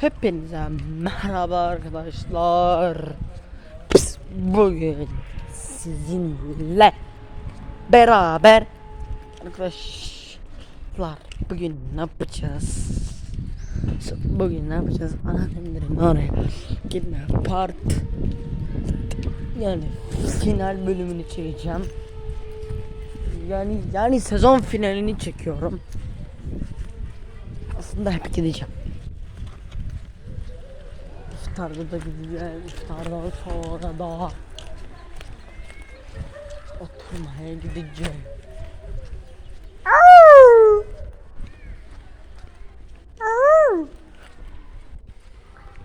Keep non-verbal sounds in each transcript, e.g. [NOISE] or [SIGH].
Hepinize merhaba arkadaşlar. Biz bugün sizinle beraber arkadaşlar bugün ne yapacağız? Bugün ne yapacağız? Anneannemlerin oraya gitme part yani final bölümünü çekeceğim. Yani yani sezon finalini çekiyorum. Aslında hep gideceğim. İftarda da gideceğim. İftardan sonra da oturmaya gideceğim.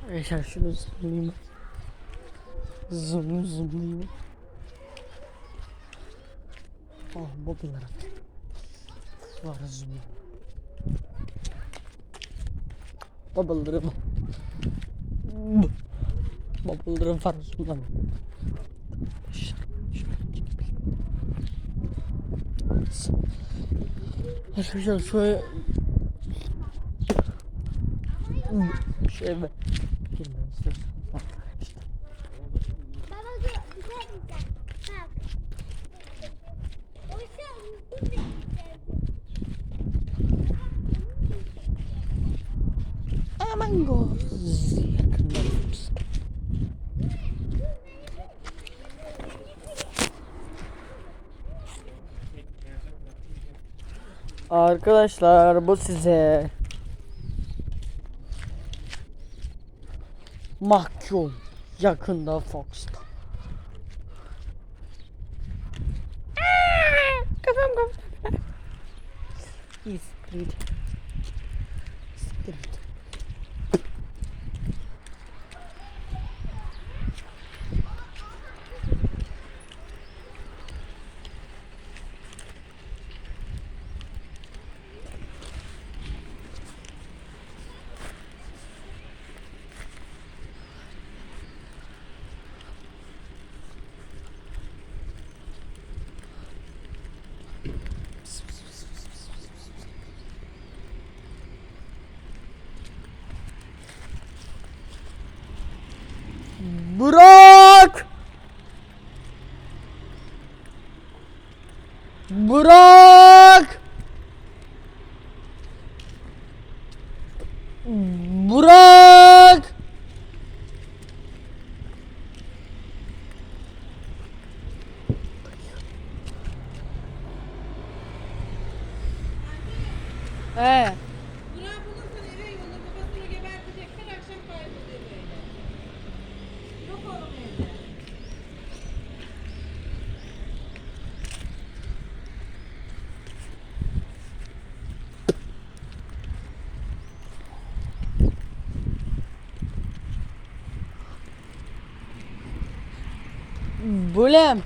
Arkadaşlar şunu zoomlayayım. Zoom zoomlayayım. Ah bobinler. Var zoom. Bubble'larım. Bubble'larım var zoomlam. Arkadaşlar şöyle şöyle şey diyeceğim. Bak. O şey Amangoz yakında Arkadaşlar bu size Mahkum yakında Fox'ta. Kafam kafam Street Street Burak! Burak! Burak! Ee, Burak bulursan eve yolla babasını gebertecekler akşam kayboluyor böyle. Yok oğlum evde. Bulem.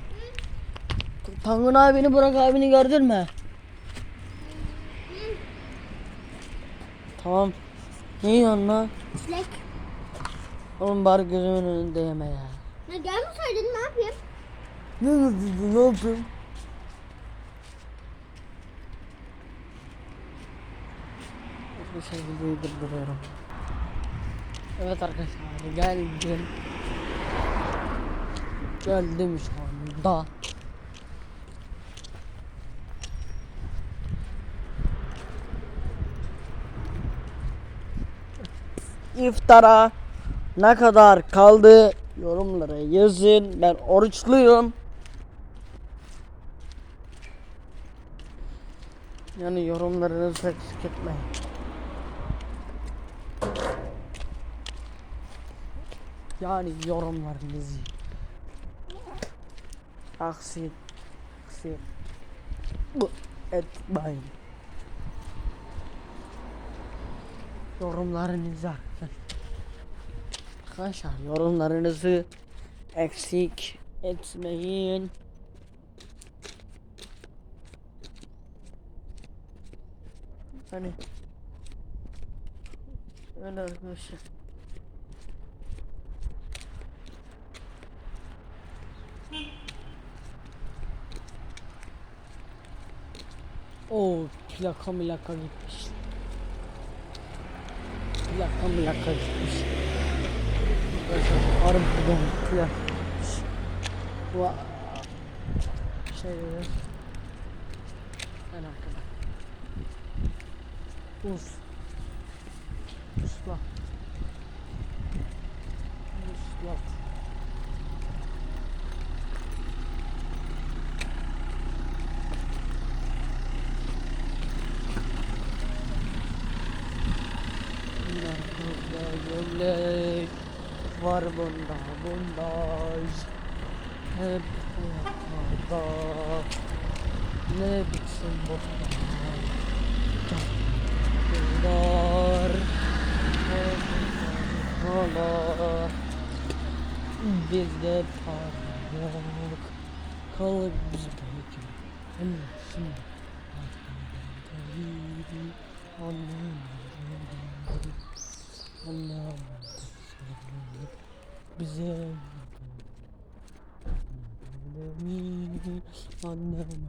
Tangun abini Burak abini gördün mü? Tamam. Ne yiyorsun lan? Çilek. Oğlum bari gözümün önünde yeme ya. Ne gelmeseydin ne yapayım? Ne yapıyorsun? Ne yapayım? Bir şey durduruyorum. Evet arkadaşlar geldim. Geldim şu anda. İftara ne kadar kaldı yorumlara yazın. Ben oruçluyum. Yani yorumlarınızı eksik etmeyin. Yani yorumlarınızı. Aksi. Aksi. Bu etmeyin. Yorumlarınızı arkadaşlar. Yorumlarınızı eksik etmeyin. Hani öyle arkadaşlar. Oo plaka milaka gitmiş. Plaka plaka gitmiş. Harbiden plaka. Bu şey en arkada. Uz. Gömlek var bunda bundaj Hep yakarda Ne bitsin bu Bunlar yakarda Bizde para yok Kalıp biz belki Ölürsün Annem Annem Bize Annem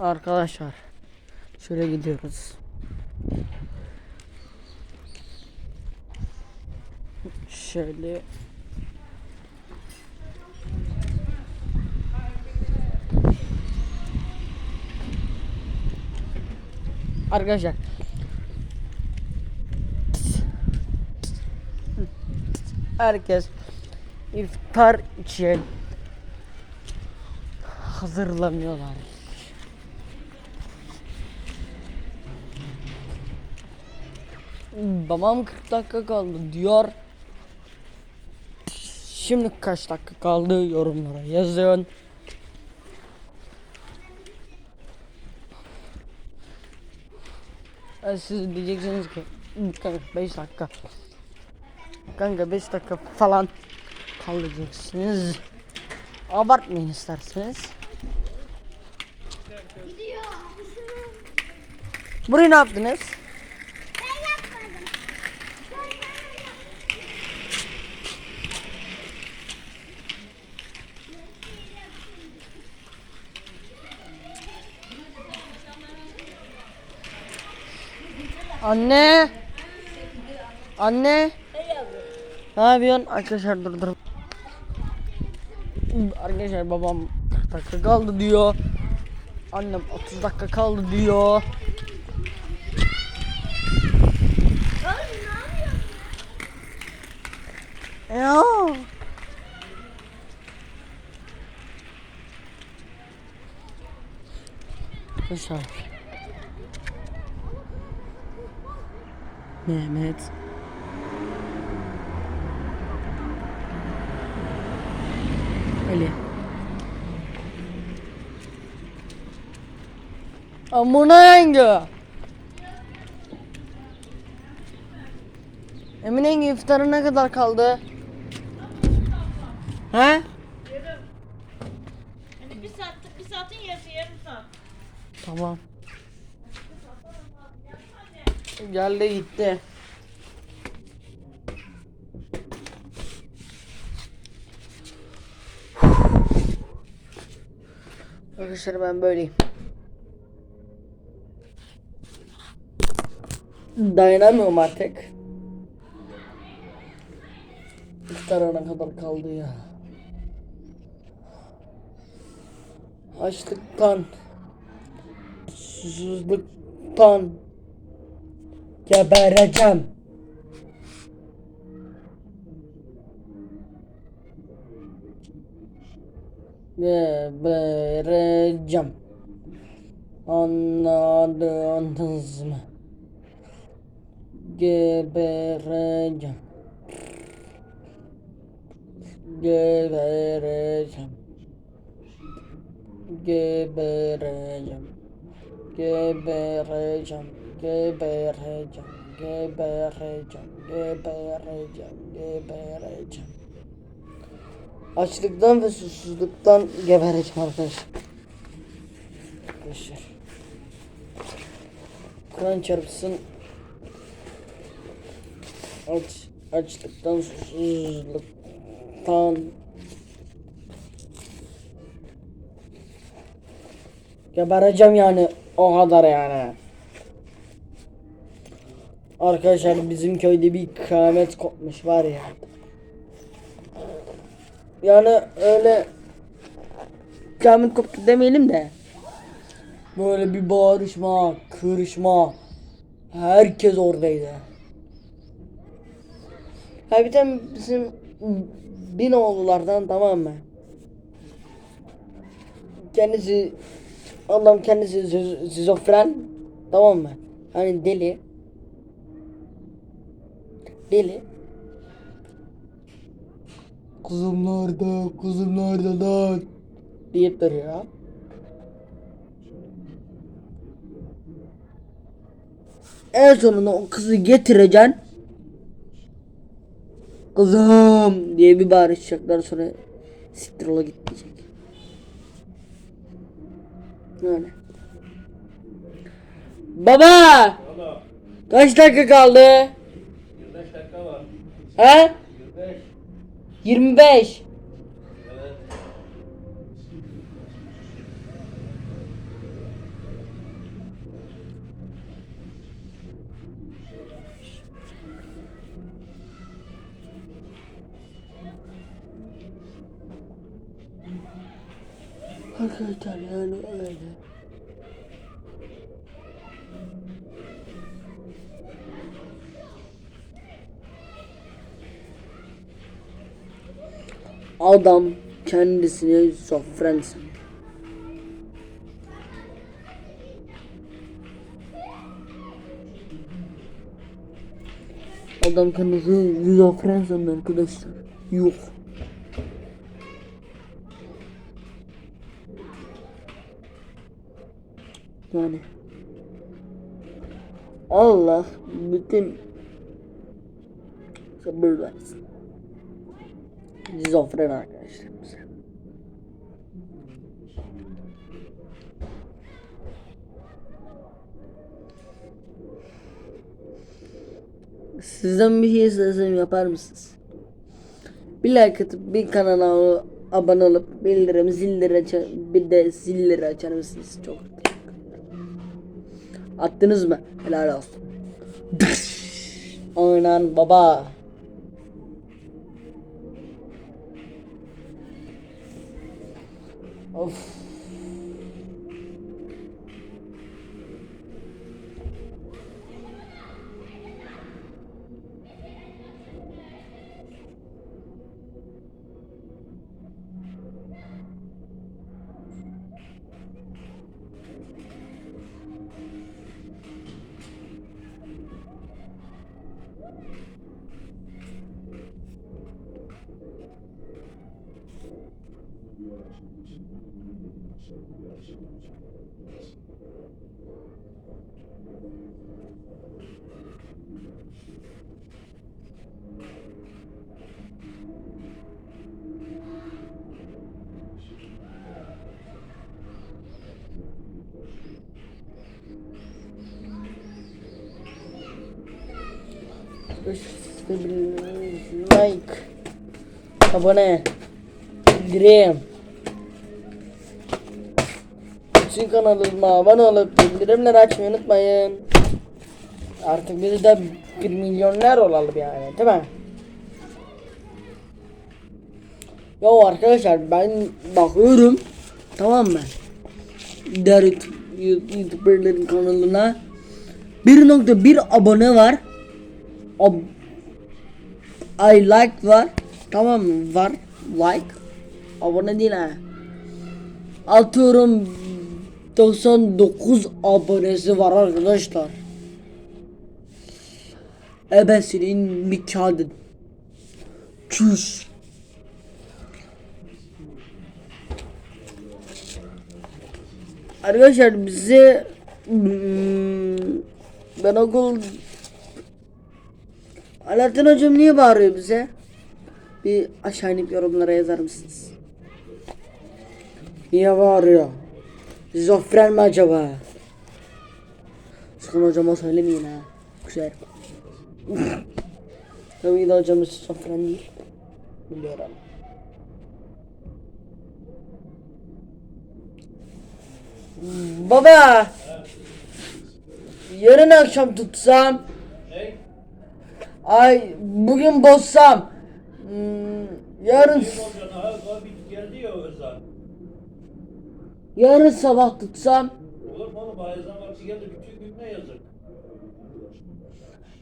Arkadaşlar Şöyle gidiyoruz. Şöyle. Arkadaşlar. Herkes iftar için hazırlanıyorlar. Babam 40 dakika kaldı diyor. Şimdi kaç dakika kaldı yorumlara yazın. Siz diyeceksiniz ki kanka 5 dakika. Kanka 5 dakika falan kalacaksınız. Abartmayın isterseniz. Burayı ne yaptınız? Anne. Anne. Ne yapıyorsun? Arkadaşlar dur dur. Arkadaşlar babam 40 dakika kaldı diyor. Annem 30 dakika kaldı diyor. Ya. Arkadaşlar. Mehmet. Ali. Amına yenge. Emine yenge iftara ne kadar kaldı? He? Yani bir saat, bir saatin yarısı yarım saat. Tamam. Geldi gitti. Arkadaşlar ben böyleyim. Dayanamıyorum artık. İftara ne kadar kaldı ya. Açlıktan susuzluktan gebereceğim. Gebereceğim. Anladınız mı? Gebereceğim. Gebereceğim. Gebereceğim. Gebereceğim. Gebereceğim. Gebereceğim. Gebereceğim. Gebereceğim. Açlıktan ve susuzluktan gebereceğim arkadaşlar. Arkadaşlar. Kur'an çarpsın. Aç, açlıktan susuzluktan Gebereceğim yani o kadar yani. Arkadaşlar bizim köyde bir kıyamet kopmuş var ya. Yani öyle kıyamet koptu demeyelim de. Böyle bir bağırışma, kırışma. Herkes oradaydı. Ha bir tane bizim bin oğullardan tamam mı? Kendisi adam kendisi şiz- şizofren tamam mı? Hani deli. Deli. Kızım nerede? Kızım nerede lan? Deyip duruyor. En sonunda o kızı getireceksin. Kızım diye bir bağırışacaklar sonra siktir ola git diyecek. Böyle. Baba! Kaç dakika kaldı? 25 dakika var. He? 25. 25. Evet. Arkadaşlar yani öyle. Adam kendisini şofren. Adam kendisini şofren sanıyor arkadaşlar. Yok. Yani Allah bütün sabır versin. Şizofren arkadaşlarımıza. Sizden bir şey istesem yapar mısınız? Bir like atıp bir kanala abone olup bildirim zilleri açar, bir de zilleri açar mısınız? Çok. Attınız mı? Helal olsun. Aynen baba. Of. Like abone bildirim bütün kanalıma abone olup bildirimleri açmayı unutmayın artık biz de bir milyoner olalım yani değil mi? Ya arkadaşlar ben bakıyorum tamam mı? Diğer YouTuber'ların kanalına 1.1 abone var. Ab I like var. Tamam mı? Var. Like. Abone değil ha. Atıyorum 99 abonesi var arkadaşlar. Ebesinin kağıdı. Çüş. Arkadaşlar bize hmm, ben okul Alaaddin hocam niye bağırıyor bize? Bir aşağı inip yorumlara yazar mısınız? Niye bağırıyor? Şizofren mi acaba? Sakın hocama söylemeyin ha. Güzel. [LAUGHS] Tabii de hocamız şizofren değil. Biliyorum. Baba! Yarın akşam tutsam Ne? Ay bugün bozsam. Hmm, yarın geldi ya Özan. Yarın sabah tutsam. Olur mu oğlum? Bayezan vakti geldi. Bütün gün ne yazık?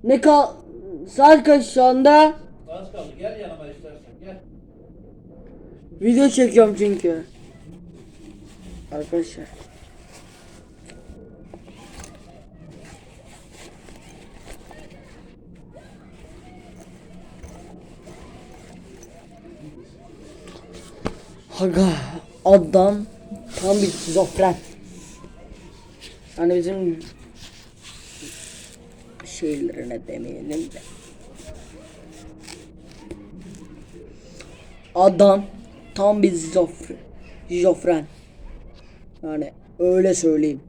Ne kal saat kaç şu anda? Az kaldı. Gel yanıma istersen. Gel. Video çekiyorum çünkü. Arkadaşlar. Aga adam tam bir şizofren. Hani bizim şeylerine demeyelim de. Adam tam bir şizofren. Şizofren. Yani öyle söyleyeyim.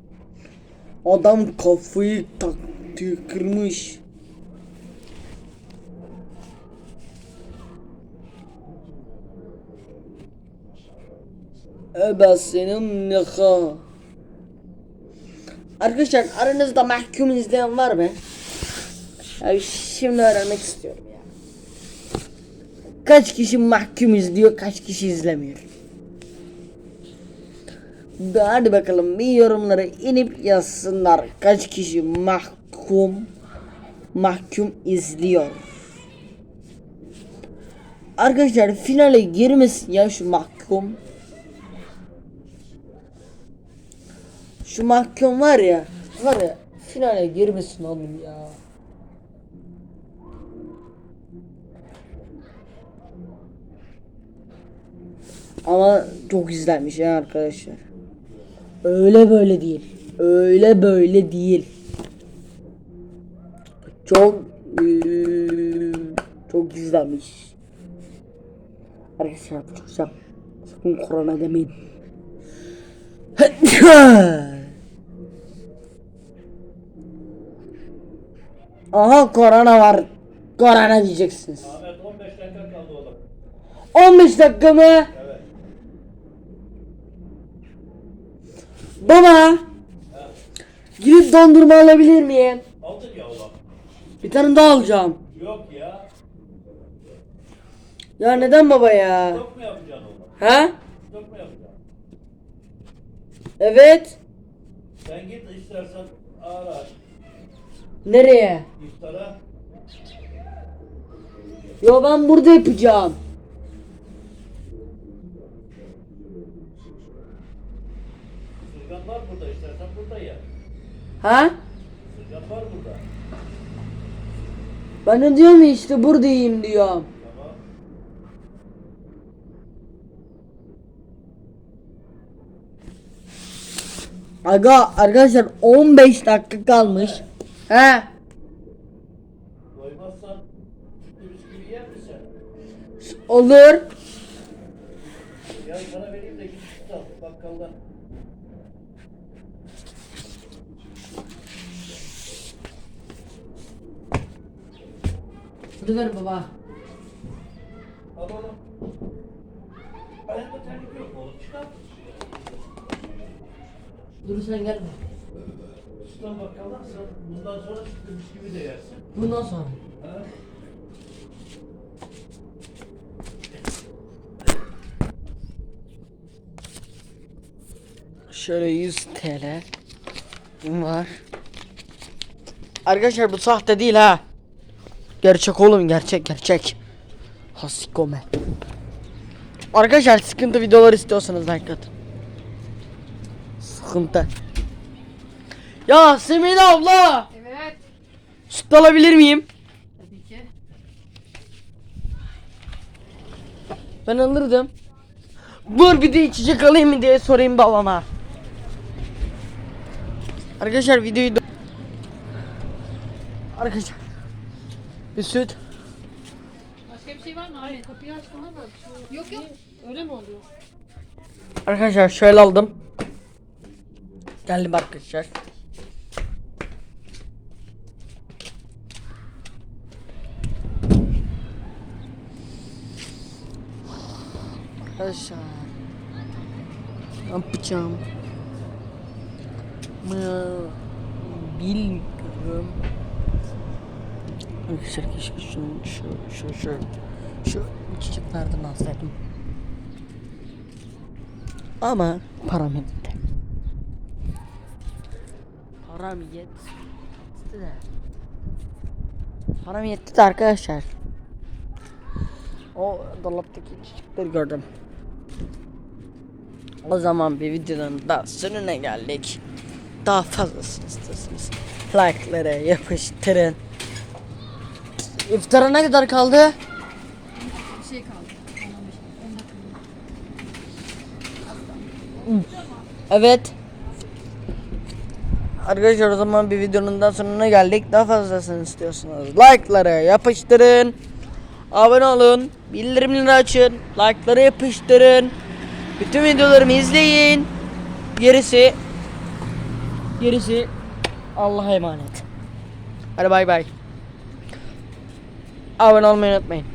Adam kafayı taktı kırmış. Ebe senin neka. Arkadaşlar aranızda mahkum izleyen var mı? Abi şimdi öğrenmek istiyorum ya. Kaç kişi mahkum izliyor, kaç kişi izlemiyor? Hadi bakalım bir yorumlara inip yazsınlar. Kaç kişi mahkum mahkum izliyor? Arkadaşlar finale girmesin ya şu mahkum. Şu mahkum var ya, var ya finale girmesin oğlum ya. Ama çok izlenmiş ya arkadaşlar. Öyle böyle değil. Öyle böyle değil. Çok çok izlenmiş. Arkadaşlar yapacağım. Sakın korona demeyin. [LAUGHS] Aha korona var. Korona diyeceksiniz. Ahmet 15 dakika kaldı oğlum. 15 dakika mı? Evet. Baba. Gidip dondurma alabilir miyim? Aldın ya oğlum. Bir tane daha alacağım. Yok ya. Ya neden baba ya? Stok mu yapacaksın oğlum? Ha? Stok mu yapacaksın? Evet. Sen git istersen ara. Nereye? İftara. Yo ben burada yapacağım. Sırgan var burada istersen burada ya. Ha? Sırgan var burada. Ben de diyorum ya işte buradayım diyorum. Tamam. Aga arkadaşlar 15 dakika kalmış. He? Doymazsan bisküvi yer misin? Olur. Gel sana vereyim de git süt al bakkaldan. Hadi ver baba. Al oğlum. Ayakta terlik yok oğlum? Çıkar. Dur sen gelme. Süt al bakkaldan sen bundan sonra sütlü bisküvi de yersin. Bundan sonra. Ha? Şöyle 100 TL var. Arkadaşlar bu sahte değil ha. Gerçek oğlum gerçek gerçek. Hasikome. Arkadaşlar sıkıntı videolar istiyorsanız like atın. Sıkıntı. Ya Semine abla. Evet. Süt alabilir miyim? Tabii ki. Ben alırdım. Dur bir de içecek alayım mı diye sorayım babama. Arkadaşlar videoyu da- Arkadaşlar bir süt Başka bir şey var mı? Hayır. Kapıyı açtığına bak. Yok yok. Öyle mi oluyor? Arkadaşlar şöyle aldım. Geldim arkadaşlar. Arkadaşlar. Ne yapacağım? Mı- Bilmiyorum. Arkadaşlar keşke şunu şu şu şu şu çiçeklerden alsaydım. Ama param yetti. Param yetti de. Param yetti de arkadaşlar. O dolaptaki çiçekleri gördüm. O zaman bir videonun daha sonuna geldik. Daha fazlasını istiyorsanız like'ları yapıştırın. İftara ne kadar kaldı? Bir şey kaldı. 10 dakika. Evet. Arkadaşlar o zaman bir videonun daha sonuna geldik. Daha fazlasını istiyorsanız like'ları yapıştırın. Abone olun. Bildirimleri açın. Like'ları yapıştırın. Bütün videolarımı izleyin. Gerisi gerisi Allah'a emanet. Hadi bay bay. Abone olmayı unutmayın.